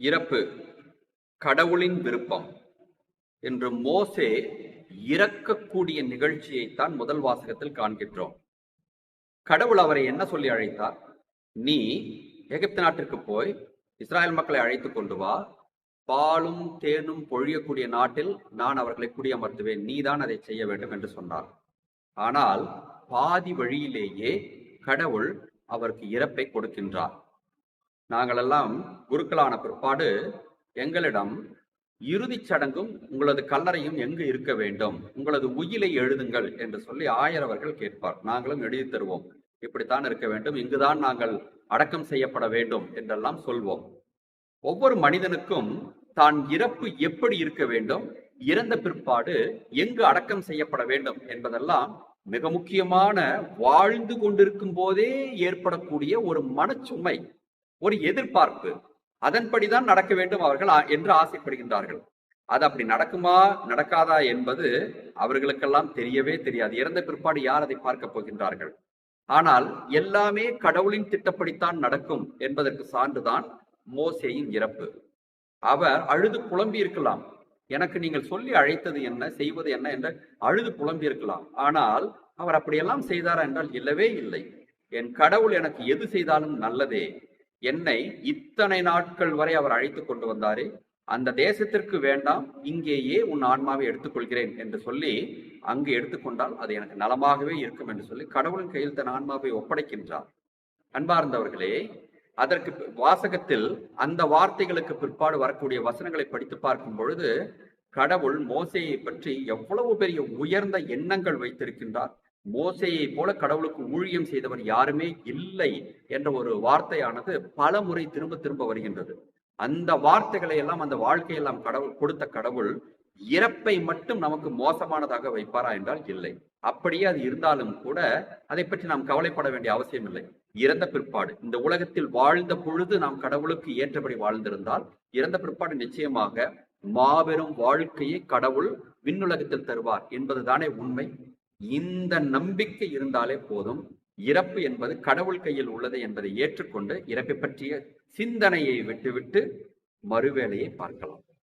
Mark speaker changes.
Speaker 1: இறப்பு கடவுளின் விருப்பம் என்று மோசே இறக்கக்கூடிய நிகழ்ச்சியைத்தான் முதல் வாசகத்தில் காண்கின்றோம். கடவுள் அவரை என்ன சொல்லி அழைத்தார்? நீ எகிப்து நாட்டிற்கு போய் இஸ்ராயல் மக்களை அழைத்து கொண்டு வா. பாலும் தேனும் பொழியக்கூடிய நாட்டில் நான் அவர்களை குடியமர்த்துவேன். நீதான் அதை செய்ய வேண்டும் என்று சொன்னார். ஆனால் பாதி வழியிலேயே கடவுள் அவருக்கு இறப்பை கொடுக்கின்றார். நாங்களெல்லாம் குருக்களான பிற்பாடு எங்களிடம் இறுதிச் சடங்கும் உங்களது கல்லறையும் எங்கு இருக்க வேண்டும்? உங்களது உயிலை எழுதுங்கள் என்று சொல்லி ஆயர் அவர்கள் கேட்பார். நாங்களும் எழுதி தருவோம். இப்படித்தான் இருக்க வேண்டும். இங்குதான் நாங்கள் அடக்கம் செய்யப்பட வேண்டும் என்றெல்லாம் சொல்வோம். ஒவ்வொரு மனிதனுக்கும் தான் இறப்பு எப்படி இருக்க வேண்டும்? இறந்த பிற்பாடு எங்கு அடக்கம் செய்யப்பட வேண்டும் என்பதெல்லாம் மிக முக்கியமான வாழ்ந்து கொண்டிருக்கும் போதே ஏற்படக்கூடிய ஒரு மனச்சுமை. ஒரு எதிர்பார்ப்பு. அதன்படிதான் நடக்க வேண்டும் அவர்கள் என்று ஆசைப்படுகின்றார்கள். அது அப்படி நடக்குமா நடக்காதா என்பது அவர்களுக்கெல்லாம் தெரியவே தெரியாது. இறந்த பிற்பாடு யார் அதை பார்க்க போகின்றார்கள்? ஆனால் எல்லாமே கடவுளின் திட்டப்படித்தான் நடக்கும் என்பதற்கு சான்றுதான் மோசேயின் இறப்பு. அவர் அழுது புலம்பி இருக்கலாம். எனக்கு நீங்கள் சொல்லி அழைத்தது என்ன செய்வது என்ன என்று அழுது புலம்பி இருக்கலாம். ஆனால் அவர் அப்படியெல்லாம் செய்தாரா என்றால் இல்லவே இல்லை. என் கடவுள் எனக்கு எது செய்தாலும் நல்லதே. என்னை இத்தனை நாட்கள் வரை அவர் அழைத்து கொண்டு வந்தாரே அந்த தேசத்திற்கு வேண்டாம் இங்கேயே உன் ஆன்மாவை எடுத்துக்கொள்கிறேன் என்று சொல்லி அங்கு எடுத்துக்கொண்டால் அது எனக்கு நலமாகவே இருக்கும் என்று சொல்லி கடவுளின் கையில் தன் ஆன்மாவை ஒப்படைக்கின்றார். அன்பார்ந்தவர்களே அதற்கு வாசகத்தில் அந்த வார்த்தைகளுக்கு பிற்பாடு வரக்கூடிய வசனங்களை படித்து பார்க்கும் பொழுது கடவுள் மோசையை பற்றி எவ்வளவு பெரிய உயர்ந்த எண்ணங்கள் வைத்திருக்கின்றார். மோசையை போல கடவுளுக்கு ஊழியம் செய்தவர் யாருமே இல்லை என்ற ஒரு வார்த்தையானது பல முறை திரும்ப திரும்ப வருகின்றது. அந்த வார்த்தைகளை எல்லாம் அந்த வாழ்க்கையெல்லாம் கடவுள் கொடுத்த கடவுள் இறப்பை மட்டும் நமக்கு மோசமானதாக வைப்பாரா என்றால் இல்லை. அப்படியே அது இருந்தாலும் கூட அதை பற்றி நாம் கவலைப்பட வேண்டிய அவசியம் இல்லை. இறந்த பிற்பாடு இந்த உலகத்தில் வாழ்ந்த பொழுது நாம் கடவுளுக்கு ஏற்றபடி வாழ்ந்திருந்தால் இறந்த பிற்பாடு நிச்சயமாக மாபெரும் வாழ்க்கையை கடவுள் விண்ணுலகத்தில் தருவார் என்பதுதானே உண்மை. இந்த நம்பிக்கை இருந்தாலே போதும். இறப்பு என்பது கடவுள் கையில் உள்ளது என்பதை ஏற்றுக்கொண்டு இறப்பை பற்றிய சிந்தனையை விட்டுவிட்டு மறுவேளையை பார்க்கலாம்.